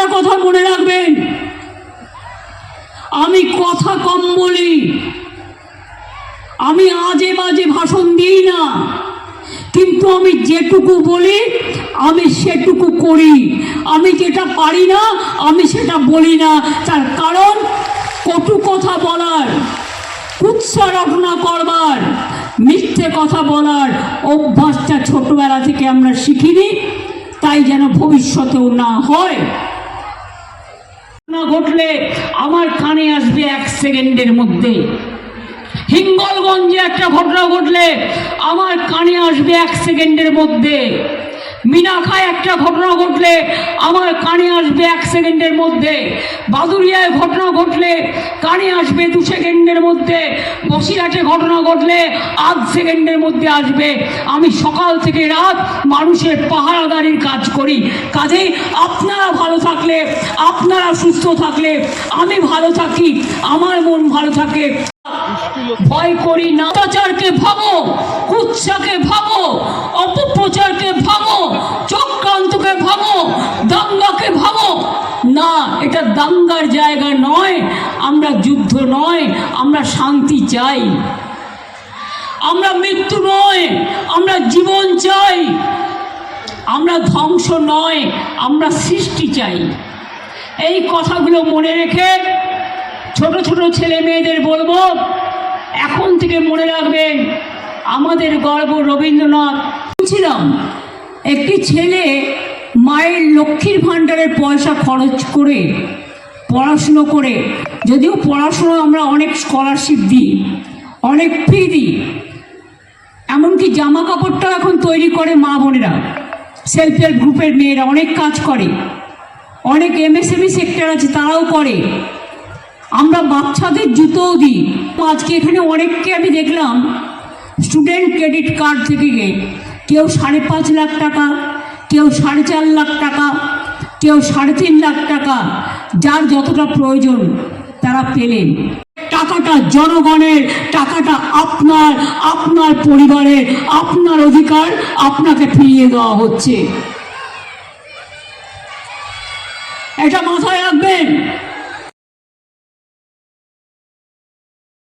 একটা কথা মনে রাখবেন। আমি কথা কম বলি। আমি আজে বাজে ভাষণ দিই না। কিন্তু আমি যেটুকু বলি, আমি সেটুকু করি। আমি যেটা পারি না, আমি সেটা বলি না। তার কারণ, কটু কথা বলার কুৎসারটনা করবার, মিথ্যে কথা বলার অভ্যাসটা ছোটবেলা থেকে আমরা শিখিনি। তাই যেন ভবিষ্যতেও না হয়। ঘটলে আমার কানে আসবে এক সেকেন্ডের মধ্যে। হিঙ্গলগঞ্জে একটা ঘটনা ঘটলে আমার কানে আসবে এক সেকেন্ডের মধ্যে। মিনাখায় একটা ঘটনা ঘটলে, আমার কানে আসবে এক সেকেন্ডের মধ্যে। বাদুরিয়ায় ঘটনা ঘটলে, কানে আসবে দু সেকেন্ডের মধ্যে। বসিরহাটে ঘটনা ঘটলে, আধ সেকেন্ডের মধ্যে আসবে। আমি সকাল থেকে রাত মানুষের পাহারাদারির কাজ করি। কাজেই আপনারা ভালো থাকলে, আপনারা সুস্থ থাকলে, আমি ভালো থাকি, আমার মন ভালো থাকে। ভয় করি না। অত্যাচারকে ভাবো কুৎসাকে ভাবো অপপ্রচারকে ভাবো চক্রান্তকে ভাবো দাঙ্গাকে ভাবো না, এটা দাঙ্গার জায়গা নয়, আমরা যুদ্ধ নয়, আমরা শান্তি চাই। আমরা মৃত্যু নয়, আমরা জীবন চাই। আমরা ধ্বংস নয়, আমরা সৃষ্টি চাই। এই কথাগুলো মনে রেখে ছোট ছোট ছেলে মেয়েদের বলব, এখন থেকে মনে রাখবেন, আমাদের গর্ব রবীন্দ্রনাথ। ছিলাম একটি ছেলে মায়ের লক্ষ্মীর ভাণ্ডারের পয়সা খরচ করে পড়াশুনো করে, যদিও পড়াশুনো আমরা অনেক স্কলারশিপ দিই, অনেক ফি দিই, এমনকি জামা কাপড়টাও এখন তৈরি করে মা বোনেরা সেলফ হেল্প গ্রুপের মেয়েরা অনেক কাজ করে, অনেক এমএসএমই সেক্টর আছে তারাও করে। আমরা বাচ্চাদের জুতোও দিই। আজকে এখানে অনেককে আমি দেখলাম স্টুডেন্ট ক্রেডিট কার্ড থেকে কেউ সাড়ে পাঁচ লাখ টাকা কেউ সাড়ে চার লাখ টাকা, কেউ সাড়ে তিন লাখ টাকা, যার যতটা প্রয়োজন তারা পেলেন। টাকাটা জনগণের, টাকাটা আপনার আপনার পরিবারের আপনার অধিকার আপনাকে ফিরিয়ে দেওয়া হচ্ছে। এটা মাথায় রাখবেন।